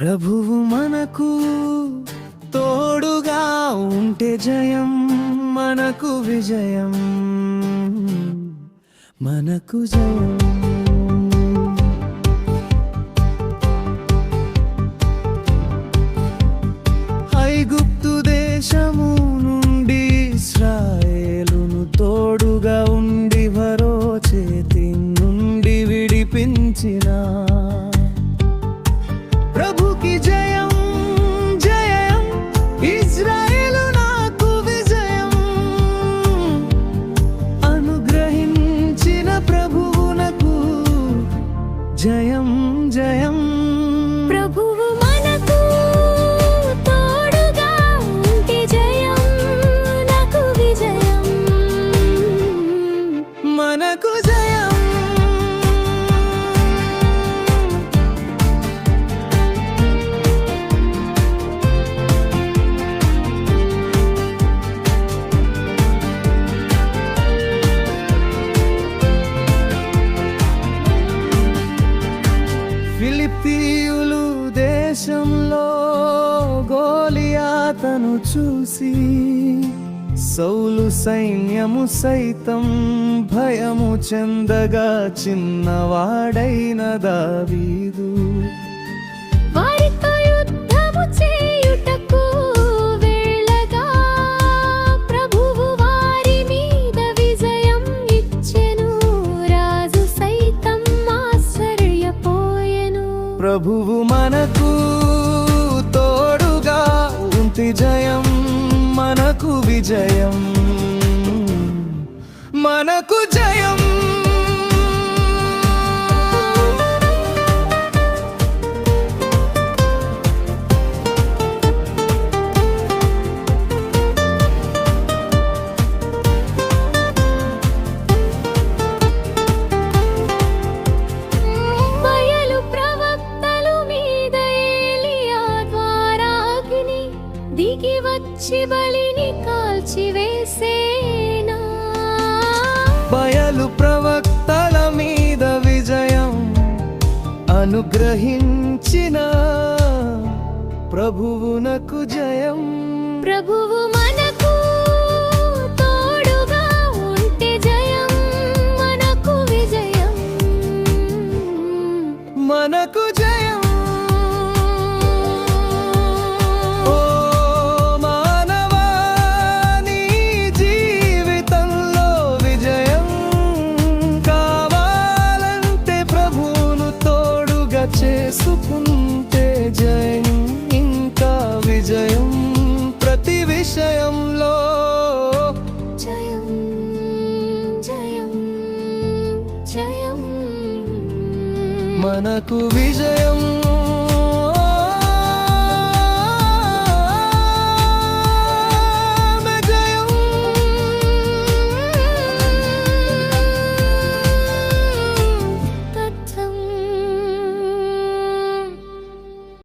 ప్రభువు మనకు తోడుగా ఉంటే జయం మనకు విజయం. మనకు జయం. ఐగుప్తు దేశము నుండి ఇస్రాయేలును తోడుగా ఉండి వరో చేతి నుండి విడిపించిన. ప్రభు జయం జయం. ప్రభువు ఫిలిప్పీయులు దేశంలో గోలియాతను చూసి సౌలు సైన్యము సైతం భయము చెందగా చిన్నవాడైన దావీదు. మనకు తోడుగా ఉంటి జయం మనకు విజయం. మనకు జయం వచ్చి బలిని కాల్చివేసేనా బయలు ప్రవక్తల మీద విజయం అనుగ్రహించిన ప్రభువునకు జయం. ప్రభువు మనకు విజయం.